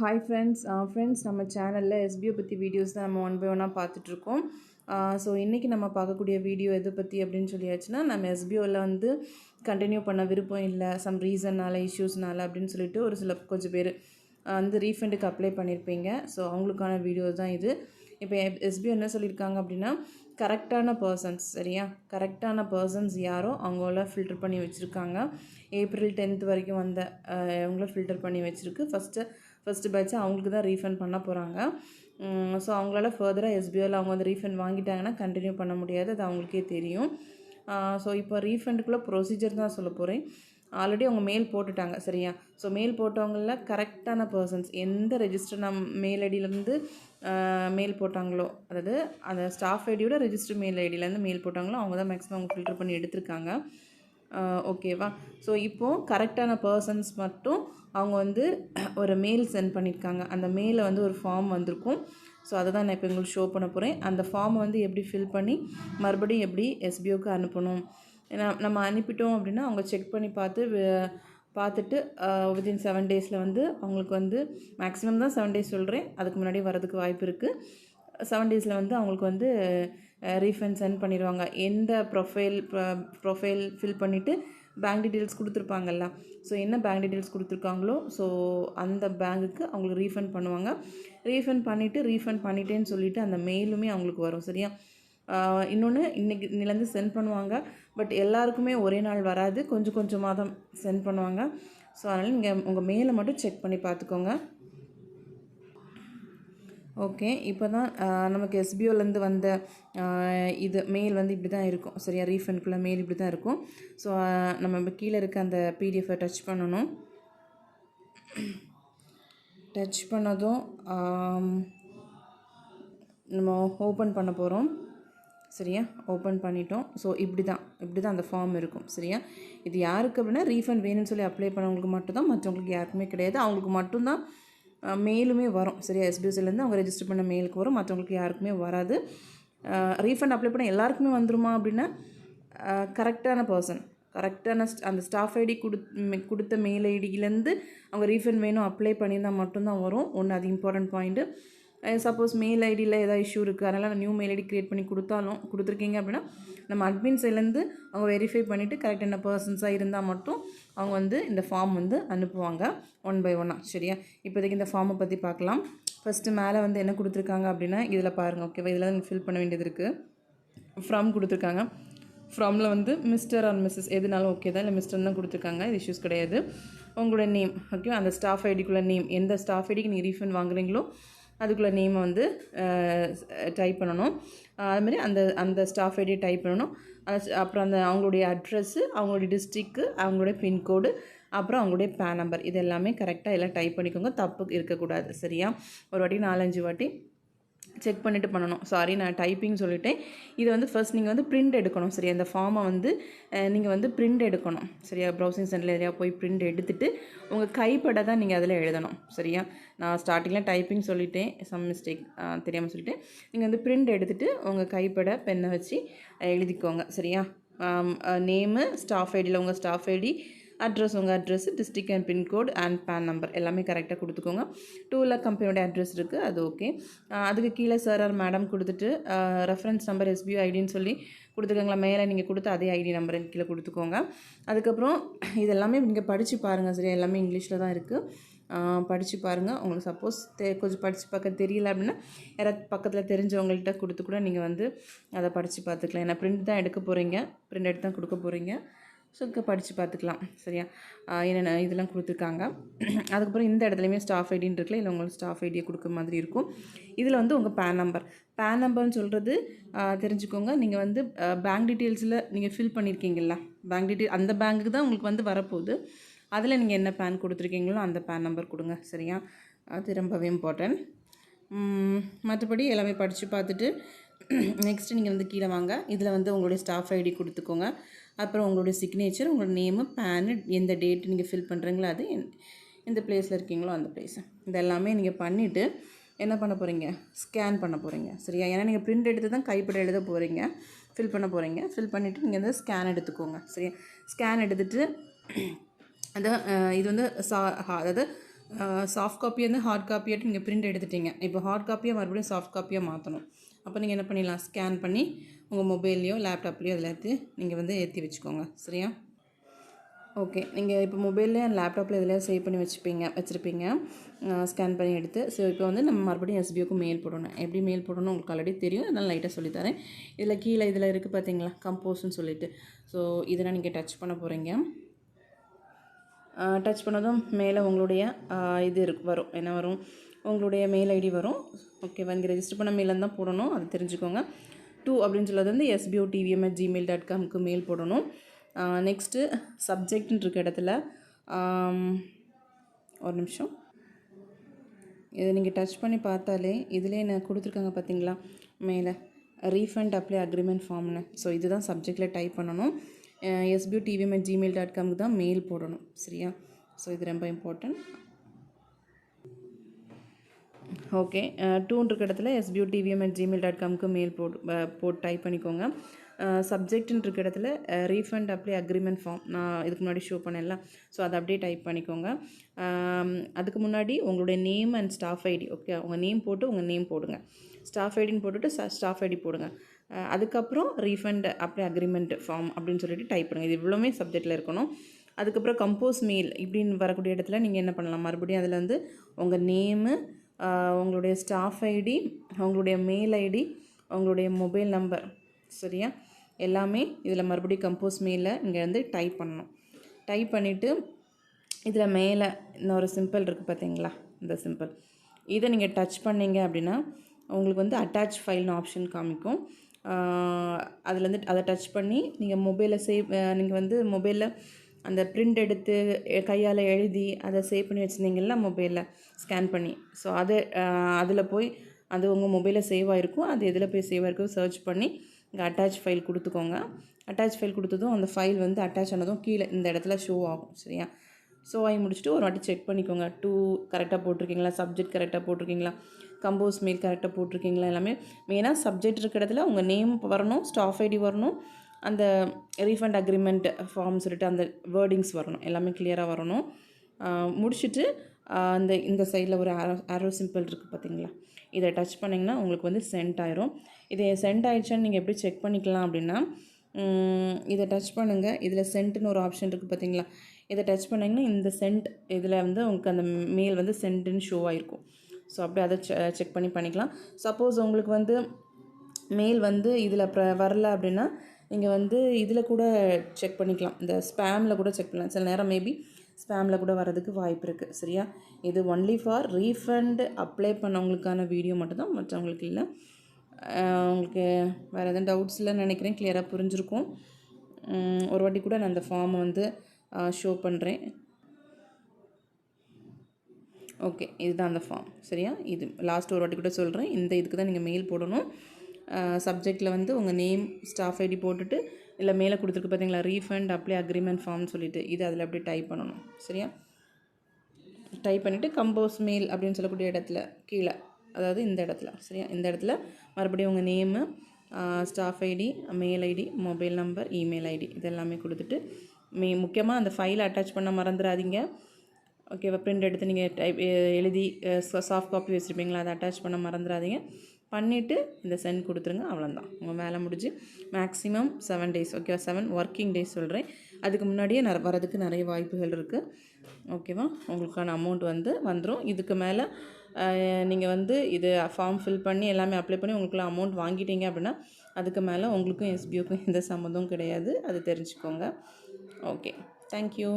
Hi friends friends நம்ம சேனலில் SPO பற்றி வீடியோஸ் தான் நம்ம ஒன் பை ஒன்னாக பார்த்துட்ருக்கோம். Uh, ஸோ இன்றைக்கி நம்ம பார்க்கக்கூடிய வீடியோ எதை பற்றி அப்படின்னு சொல்லியாச்சுன்னா நம்ம எஸ்பிஓவில் வந்து கண்டினியூ பண்ண விருப்பம் இல்லை சம் ரீசன்னால் இஷ்யூஸ்னால அப்படின்னு சொல்லிட்டு ஒரு சில கொஞ்சம் பேர் uh, வந்து ரீஃபண்டுக்கு அப்ளை பண்ணியிருப்பீங்க ஸோ அவங்களுக்கான வீடியோ தான் இது. இப்போ எஸ்பிஓ என்ன சொல்லியிருக்காங்க அப்படின்னா கரெக்டான பர்சன்ஸ் சரியா? கரெக்டான பர்சன்ஸ் யாரோ அவங்கள ஃபில்டர் பண்ணி வச்சுருக்காங்க. ஏப்ரல் டென்த் வரைக்கும் வந்த uh, அவங்கள ஃபில்டர் பண்ணி வச்சுருக்கு. ஃபஸ்ட்டு ஃபஸ்ட்டு பேட்ச் அவங்களுக்கு தான் ரீஃபண்ட் பண்ண போகிறாங்க ஸோ அவங்களால ஃபர்தராக எஸ்பிஓவில் அவங்க வந்து ரீஃபண்ட் வாங்கிட்டாங்கன்னா கண்டினியூ பண்ண முடியாது. அது அவங்களுக்கே தெரியும். ஸோ இப்போ ரீஃபண்டுக்குள்ளே ப்ரொசீஜர் தான் சொல்ல போகிறேன் ஆல்ரெடி அவங்க மெயில் போட்டுட்டாங்க சரியா? ஸோ மெயில் போட்டவங்களில் கரெக்டான பர்சன்ஸ் எந்த ரெஜிஸ்டர் நம் மெயில் ஐடியிலேருந்து மெயில் போட்டாங்களோ அதாவது அந்த ஸ்டாஃப் ஐடியோட ரெஜிஸ்டர் மெயில் ஐடியிலேருந்து மெயில் போட்டாங்களோ அவங்க தான் மேக்ஸிமம் அவங்க ஃபில்டர் பண்ணி எடுத்திருக்காங்க. ஓகேவா ஸோ இப்போது கரெக்டான பர்சன்ஸ் மட்டும் அவங்க வந்து ஒரு மெயில் சென்ட் பண்ணியிருக்காங்க அந்த மெயிலில் வந்து ஒரு ஃபார்ம் வந்திருக்கும். ஸோ அதை தான் நான் இப்போ உங்களுக்கு ஷோ பண்ண போகிறேன் அந்த ஃபார்மை வந்து எப்படி ஃபில் பண்ணி மறுபடியும் எப்படி எஸ்பிஓக்கு அனுப்பணும்? ஏன்னா நம்ம அனுப்பிட்டோம் அப்படின்னா அவங்க செக் பண்ணி பார்த்து பார்த்துட்டு வித்தின் செவன் டேஸில் வந்து அவங்களுக்கு வந்து மேக்ஸிமம் தான் செவன் டேஸ் சொல்கிறேன் அதுக்கு முன்னாடி வரதுக்கு வாய்ப்பு இருக்குது செவன் டேஸில் வந்து அவங்களுக்கு வந்து ரீஃபண்ட் சென்ட் பண்ணிடுவாங்க. எந்த ப்ரொஃபைல் ப்ரொஃபைல் ஃபில் பண்ணிவிட்டு பேங்க் டீட்டெயில்ஸ் கொடுத்துருப்பாங்கல்ல. ஸோ என்ன பேங்க் டீட்டெயில்ஸ் கொடுத்துருக்காங்களோ ஸோ அந்த பேங்க்குக்கு அவங்களுக்கு ரீஃபண்ட் பண்ணுவாங்க. ரீஃபண்ட் பண்ணிவிட்டு ரீஃபண்ட் பண்ணிட்டேன்னு சொல்லிவிட்டு அந்த மெயிலுமே அவங்களுக்கு வரும் சரியா? இன்னொன்று இன்றைக்கி இன்னிலேருந்து சென்ட் பண்ணுவாங்க. பட் எல்லாருக்குமே ஒரே நாள் வராது. கொஞ்சம் கொஞ்சமாக தான் சென்ட் பண்ணுவாங்க. ஸோ அதனால் நீங்கள் உங்கள் மெயிலை மட்டும் செக் பண்ணி பார்த்துக்கோங்க. ஓகே இப்போ தான் நமக்கு எஸ்பிஓலேருந்து வந்த இது மெயில் வந்து இப்படி தான் இருக்கும். சரியா ரீஃபண்ட்குள்ளே மெயில் இப்படி தான் இருக்கும். ஸோ நம்ம இப்போ கீழே இருக்க அந்த பிடிஎஃபை டச் பண்ணணும். டச் பண்ணதும் நம்ம ஓப்பன் பண்ண போகிறோம் சரியா ஓப்பன் பண்ணிட்டோம். ஸோ இப்படி தான் இப்படி தான் அந்த ஃபார்ம் இருக்கும். சரியா இது யாருக்கு அப்படின்னா ரீஃபண்ட் வேணும்னு சொல்லி அப்ளை பண்ணவங்களுக்கு மட்டும்தான் மற்றவங்களுக்கு யாருக்குமே கிடையாது. அவங்களுக்கு மட்டும்தான் மெயிலுமே வரும். சரியா? எஸ்பிஎஸ்சிலேருந்து அவங்க ரெஜிஸ்டர் பண்ண மெயிலுக்கு வரும். மற்றவங்களுக்கு யாருக்குமே வராது. ரீஃபண்ட் அப்ளை பண்ண எல்லாருக்குமே வந்துருமா அப்படின்னா கரெக்டான பர்சன் கரெக்டான அந்த ஸ்டாஃப் ஐடி கொடு கொடுத்த மெயில் ஐடியிலேருந்து அவங்க ரீஃபண்ட் வேணும் அப்ளை பண்ணியிருந்தால் மட்டும்தான் வரும். ஒன்று அது இம்பார்ட்டன்ட் பாயிண்ட்டு சப்போஸ் மெயில் ஐடியில் ஏதாவது இஷ்யூ இருக்குது அதனால் நான் நியூ மெயில் ஐடி க்ரியேட் பண்ணி கொடுத்தாலும் கொடுத்துருக்கீங்க அப்படின்னா நம்ம அட்மின் சைட்லேருந்து அவங்க வெரிஃபை பண்ணிவிட்டு கரெக்டான பர்சன்ஸாக இருந்தால் மட்டும் அவங்க வந்து இந்த ஃபார்ம் வந்து அனுப்புவாங்க ஒன் பை ஒன்னாக சரியா? இப்போதைக்கு இந்த ஃபார்மை பற்றி பார்க்கலாம். ஃபஸ்ட்டு மேலே வந்து என்ன கொடுத்துருக்காங்க அப்படின்னா இதில் பாருங்கள் ஓகேவா இதில் நீங்கள் ஃபில் பண்ண வேண்டியது இருக்குது ஃப்ரம் கொடுத்துருக்காங்க. ஃப்ரமில் வந்து மிஸ்டர் ஆர் மிஸ்ஸஸ் எதுனாலும் ஓகே தான். இல்லை மிஸ்டர் தான் கொடுத்துருக்காங்க. இது இஷ்யூஸ் கிடையாது. உங்களோட நேம் ஓகே அந்த ஸ்டாஃப் ஐடிக்குள்ள நேம் எந்த ஸ்டாஃப் ஐடிக்கு நீங்கள் ரீஃபண்ட் வாங்குறீங்களோ அதுக்குள்ளே நேமை வந்து டைப் பண்ணணும். அதுமாரி அந்த அந்த ஸ்டாஃப் ஐடியை டைப் பண்ணணும். அப்புறம் அந்த அவங்களுடைய அட்ரஸ்ஸு அவங்களுடைய டிஸ்ட்ரிக்கு அவங்களுடைய பின்கோடு அப்புறம் அவங்களுடைய பேன் நம்பர் இது எல்லாமே கரெக்டாக எல்லாம் டைப் பண்ணிக்கோங்க. தப்பு இருக்கக்கூடாது. சரியா? ஒரு வாட்டி நாலஞ்சு வாட்டி செக் பண்ணிவிட்டு பண்ணணும். சாரி நான் டைப்பிங் சொல்லிட்டேன். இது வந்து ஃபர்ஸ்ட் நீங்கள் வந்து பிரிண்ட் எடுக்கணும். சரியா? இந்த ஃபார்மை வந்து நீங்கள் வந்து பிரிண்ட் எடுக்கணும். சரியா? ப்ரௌசிங் சென்டரில் ஏரியா போய் பிரிண்ட் எடுத்துகிட்டு உங்கள் கைப்பட தான் நீங்கள் அதில் எழுதணும். சரியா? நான் ஸ்டார்டிங்கில் டைப்பிங் சொல்லிட்டேன். சம் மிஸ்டேக் தெரியாமல் சொல்லிட்டேன். நீங்கள் வந்து பிரிண்ட் எடுத்துகிட்டு உங்கள் கைப்பட பெண்ணை வச்சு எழுதிக்கோங்க. சரியா? நேமு ஸ்டாஃப் ஐடியில் உங்கள் ஸ்டாஃப் ஐடி அட்ரஸ் உங்கள் address district and pin code and PAN number எல்லாமே கரெக்டாக கொடுத்துக்கோங்க. டூ லேக் கம்பெனியோட அட்ரஸ் இருக்குது அது ஓகே அதுக்கு கீழே சார் ஆர் மேடம் கொடுத்துட்டு ரெஃபரன்ஸ் நம்பர் எஸ்பியூ ஐடின்னு சொல்லி கொடுத்துருக்காங்களா மேலே நீங்கள் கொடுத்த அதே ஐடி நம்பர் கீழே கொடுத்துக்கோங்க. அதுக்கப்புறம் இதெல்லாமே நீங்கள் படித்து பாருங்கள் சரியா? எல்லாமே இங்கிலீஷில் தான் இருக்குது படித்து பாருங்கள் உங்களுக்கு சப்போஸ் தெ கொஞ்சம் படித்து பார்க்க தெரியல அப்படின்னா யாராவது பக்கத்தில் தெரிஞ்சவங்கள்ட்ட கொடுத்து கூட நீங்கள் வந்து அதை படித்து பார்த்துக்கலாம். ஏன்னா பிரிண்ட் தான் எடுக்க போகிறீங்க பிரிண்ட் எடுத்து தான் கொடுக்க போகிறீங்க ஸோ படித்து பார்த்துக்கலாம். சரியா? என்னென்ன இதெல்லாம் கொடுத்துருக்காங்க. அதுக்கப்புறம் இந்த இடத்துலையுமே ஸ்டாஃப் ஐடின்னு இருக்குல்ல இல்லை உங்களுக்கு ஸ்டாஃப் ஐடியை கொடுக்குற மாதிரி இருக்கும். இதில் வந்து உங்கள் பேன் நம்பர் பேன் நம்பர்னு சொல்கிறது தெரிஞ்சுக்கோங்க. நீங்கள் வந்து பேங்க் டீட்டெயில்ஸில் நீங்கள் ஃபில் பண்ணியிருக்கீங்களா பேங்க் டீட்டெயில் அந்த பேங்க்குக்கு தான் உங்களுக்கு வந்து வரப்போகுது. அதில் நீங்கள் என்ன பேன் கொடுத்துருக்கீங்களோ அந்த பேன் நம்பர் கொடுங்க. சரியா? அது ரொம்பவே இம்பார்ட்டன்ட் மற்றபடி எல்லாமே படித்து பார்த்துட்டு நெக்ஸ்ட்டு நீங்கள் வந்து கீழே வாங்க. இதில் வந்து உங்களுடைய ஸ்டாஃப் ஐடி கொடுத்துக்கோங்க. அப்புறம் உங்களுடைய சிக்னேச்சர் உங்களோட நேமு பேனு எந்த டேட்டு நீங்கள் ஃபில் பண்ணுறீங்களோ அது எந்த- எந்த பிளேஸில் இருக்கீங்களோ அந்த பிளேஸு இதெல்லாமே நீங்கள் பண்ணிவிட்டு என்ன பண்ண போகிறீங்க ஸ்கேன் பண்ண போகிறீங்க சரியா? ஏன்னா நீங்கள் பிரிண்ட் எடுத்து தான் கைப்பட எழுத போகிறீங்க ஃபில் பண்ண போகிறீங்க ஃபில் பண்ணிவிட்டு நீங்கள் வந்து ஸ்கேன் எடுத்துக்கோங்க. சரியா? ஸ்கேன் எடுத்துகிட்டு அது இது வந்து சா ஹா- அதாவது சாஃப்ட் காப்பி வந்து ஹார்ட் காப்பியாட்டு நீங்கள் பிரிண்ட் எடுத்துட்டீங்க. இப்போ ஹார்ட் காப்பியை மறுபடியும் சாஃப்ட் காப்பியாக மாற்றணும் அப்போ நீங்கள் என்ன பண்ணிடலாம்? ஸ்கேன் பண்ணி உங்கள் மொபைல்லையோ லேப்டாப்லேயோ அதில் எடுத்து நீங்கள் வந்து ஏற்றி வச்சுக்கோங்க. சரியா? ஓகே. நீங்கள் இப்போ மொபைலில் லேப்டாப்பில் இதில் சேவ் பண்ணி வச்சுப்பீங்க வச்சுருப்பீங்க. ஸ்கேன் பண்ணி எடுத்து. ஸோ இப்போ வந்து நம்ம மறுபடியும் எஸ்பிஓக்கு மெயில் போடணும். எப்படி மெயில் போடணும் உங்களுக்கு ஆல்ரெடி தெரியும். அதனால் லைட்டாக சொல்லித்தரேன் இதில் கீழே இதில் இருக்குது பார்த்தீங்களா? கம்போஸ்ன்னு சொல்லிட்டு. ஸோ இதெல்லாம் நீங்கள் டச் பண்ண போகிறீங்க டச் பண்ணதும் மேலே உங்களுடைய இது இருக்கு வரும். என்ன வரும்? உங்களுடைய மெயில் ஐடி வரும். ஓகேவா இங்கே ரெஜிஸ்டர் பண்ண மெயிலில் தான் போடணும். அது தெரிஞ்சுக்கோங்க. டூ அப்படின்னு சொல்லது வந்து SPO TVM at Gmail dot காம்க்கு mail போடணும். நெக்ஸ்ட்டு சப்ஜெக்ட்னு இருக்க இடத்துல ஒரு நிமிஷம். இதை நீங்கள் டச் பண்ணி பார்த்தாலே இதிலே நான் கொடுத்துருக்காங்க பார்த்தீங்களா மேலே ரீஃபண்ட் அப்ளை அக்ரிமெண்ட் ஃபார்ம்னு ஸோ இதுதான் சப்ஜெக்டில் டைப் பண்ணணும். SPU TVM at Gmail dot காம்க்கு தான் மெயில் போடணும். சரியா? ஸோ இது ரொம்ப இம்பார்ட்டன்ட் ஓகே டூன்ருக்க இடத்துல SPU TVM at Gmail dot காம்க்கு mail போட்டு போட்டு டைப் பண்ணிக்கோங்க. சப்ஜெக்ட்னு இருக்க இடத்துல ரீஃபண்ட் அப்ளை அக்ரிமெண்ட் ஃபார்ம் நான் இதுக்கு முன்னாடி ஷோ பண்ணேன்ல ஸோ அதை அப்படியே டைப் பண்ணிக்கோங்க. Um, அதுக்கு முன்னாடி உங்களுடைய name and staff ID okay உங்கள் நேம் போட்டு உங்கள் நேம் போடுங்க. ஸ்டாஃப் ஐடின்னு போட்டுட்டு ஸ்டாஃப் ஐடி போடுங்க. Uh, அதுக்கப்புறம் ரீஃபண்ட் அப்ளை அக்ரிமெண்ட் ஃபார்ம் அப்படின்னு சொல்லிட்டு டைப் பண்ணுங்கள் இது இவ்வளோமே சப்ஜெக்டில் இருக்கணும். அதுக்கப்புறம் கம்போஸ் மெயில் இப்படின்னு வரக்கூடிய இடத்துல நீங்கள் என்ன பண்ணலாம்? மறுபடியும் அதில் வந்து உங்கள் நேமு உங்களுடைய ஸ்டாஃப் ஐடி உங்களுடைய மெயில் ஐடி உங்களுடைய மொபைல் நம்பர் சரியா? எல்லாமே இதில் மறுபடியும் கம்போஸ் மெயிலில் இங்கே வந்து டைப் பண்ணணும். டைப் பண்ணிவிட்டு இதில் மேலே இன்னொரு சிம்பிள் இருக்குது பார்த்தீங்களா இந்த சிம்பிள் இதை நீங்கள் டச் பண்ணீங்க அப்படின்னா உங்களுக்கு வந்து அட்டாச் ஃபைல்னு ஆப்ஷன் காமிக்கும். அதுலேருந்து அதை டச் பண்ணி நீங்கள் மொபைலில் சேவ் நீங்கள் வந்து மொபைலில் அந்த பிரிண்ட் எடுத்து கையால் எழுதி அதை சேவ் பண்ணி வச்சுருந்தீங்கள மொபைலில் ஸ்கேன் பண்ணி. ஸோ அது அதில் போய் அது உங்கள் மொபைலில் சேவ் ஆகிருக்கும் அது எதில் போய் சேவ் ஆகிருக்கும் சர்ச் பண்ணி இங்கே அட்டாச் ஃபைல் கொடுத்துக்கோங்க. அட்டாச் ஃபைல் கொடுத்ததும் அந்த ஃபைல் வந்து அட்டாச் ஆனதும் கீழே இந்த இடத்துல ஷோ ஆகும் சரியா? ஷோ ஆகி முடிச்சுட்டு ஒரு வாட்டி செக் பண்ணிக்கோங்க. டூ கரெக்டாக போட்டிருக்கீங்களா? சப்ஜெக்ட் கரெக்டாக போட்டிருக்கீங்களா? கம்போஸ் மெயில் கரெக்டாக போட்டிருக்கீங்களா? எல்லாமே. மெயினாக சப்ஜெக்ட் இருக்கிற இடத்துல உங்கள் நேம் வரணும் ஸ்டாஃப் ஐடி வரணும். அந்த ரீஃபண்ட் அக்ரிமெண்ட் ஃபார்ம் சொல்லிட்டு அந்த வேர்டிங்ஸ் வரணும். எல்லாமே கிளியராக வரணும். முடிச்சுட்டு அந்த இந்த சைடில் ஒரு ஆரோ ஆரோ சிம்பிள் இருக்குது பார்த்தீங்களா இதை டச் பண்ணிங்கன்னா உங்களுக்கு வந்து சென்ட் ஆயிரும். இது சென்ட் ஆயிடுச்சான்னு நீங்கள் எப்படி செக் பண்ணிக்கலாம் அப்படின்னா இதை டச் பண்ணுங்கள் இதில் சென்ட்னு ஒரு ஆப்ஷன் இருக்குது பார்த்தீங்களா இதை டச் பண்ணிங்கன்னா இந்த சென்ட் இதில் வந்து உங்களுக்கு அந்த மெயில் வந்து சென்ட்டுன்னு ஷோ ஆகிருக்கும் ஸோ அப்படியே அதை செக் பண்ணி பண்ணிக்கலாம். சப்போஸ் உங்களுக்கு வந்து மெயில் வந்து இதில் ப்ர வரல அப்படின்னா நீங்கள் வந்து இதில் கூட செக் பண்ணிக்கலாம். இந்த ஸ்பேமில் கூட செக் பண்ணலாம். சில நேரம் மேபி ஸ்பேமில் கூட வரதுக்கு வாய்ப்பு இருக்குது சரியா? இது ஒன்லி ஃபார் ரீஃபண்ட் அப்ளை பண்ணவங்களுக்கான வீடியோ மட்டும்தான். மற்றவங்களுக்கு இல்லை. உங்களுக்கு வேறு எதுவும் டவுட்ஸ் இல்லைன்னு நினைக்கிறேன். கிளியராக புரிஞ்சிருக்கும். ஒரு வாட்டி கூட நான் அந்த ஃபார்மை வந்து ஷோ பண்ணுறேன் ஓகே இதுதான் அந்த ஃபார்ம் சரியா? இது லாஸ்ட் ஒரு வாட்டி கூட சொல்கிறேன் இந்த இதுக்கு தான் நீங்கள் மெயில் போடணும். சப்ஜெக்டில் வந்து உங்கள் நேம் ஸ்டாஃப் ஐடி போட்டுட்டு இல்லை மேலே கொடுத்துருக்கு பார்த்தீங்களா ரீஃபண்ட் அப்ளை அக்ரிமெண்ட் ஃபார்ம்னு சொல்லிட்டு இது அதில் அப்படியே டைப் பண்ணணும். சரியா? டைப் பண்ணிவிட்டு கம்போஸ் மெயில் அப்படின்னு சொல்லக்கூடிய இடத்துல கீழே. அதாவது இந்த இடத்துல. சரியா? இந்த இடத்துல மறுபடியும் உங்கள் name staff ID mail ID mobile number email ID இதெல்லாமே கொடுத்துட்டு மே முக்கியமாக அந்த ஃபைலை அட்டாச் பண்ண மறந்துடாதீங்க ஓகேவா பிரிண்ட் எடுத்து நீங்கள் டைப் எழுதி சாஃப்ட் காப்பி வச்சுருப்பீங்களா? அதை அட்டாச் பண்ண மறந்துடாதீங்க பண்ணிவிட்டு இந்த சென்ட் கொடுத்துருங்க. அவ்வளோதான் உங்கள் வேலை முடிஞ்சு மேக்ஸிமம் செவன் டேஸ் ஓகேவா செவன் ஒர்க்கிங் டேஸ் சொல்கிறேன் அதுக்கு முன்னாடியே நிற வரதுக்கு நிறைய வாய்ப்புகள் இருக்குது ஓகேவா உங்களுக்கான அமௌண்ட் வந்து வந்துடும் இதுக்கு மேலே நீங்கள் வந்து இது ஃபார்ம் ஃபில் பண்ணி எல்லாமே அப்ளை பண்ணி உங்களுக்குள்ள அமௌண்ட் வாங்கிட்டீங்க அப்படின்னா அதுக்கு மேலே உங்களுக்கும் எஸ்பிஓக்கும் எந்த சம்மந்தமும் கிடையாது. அது தெரிஞ்சுக்கோங்க. Okay thank you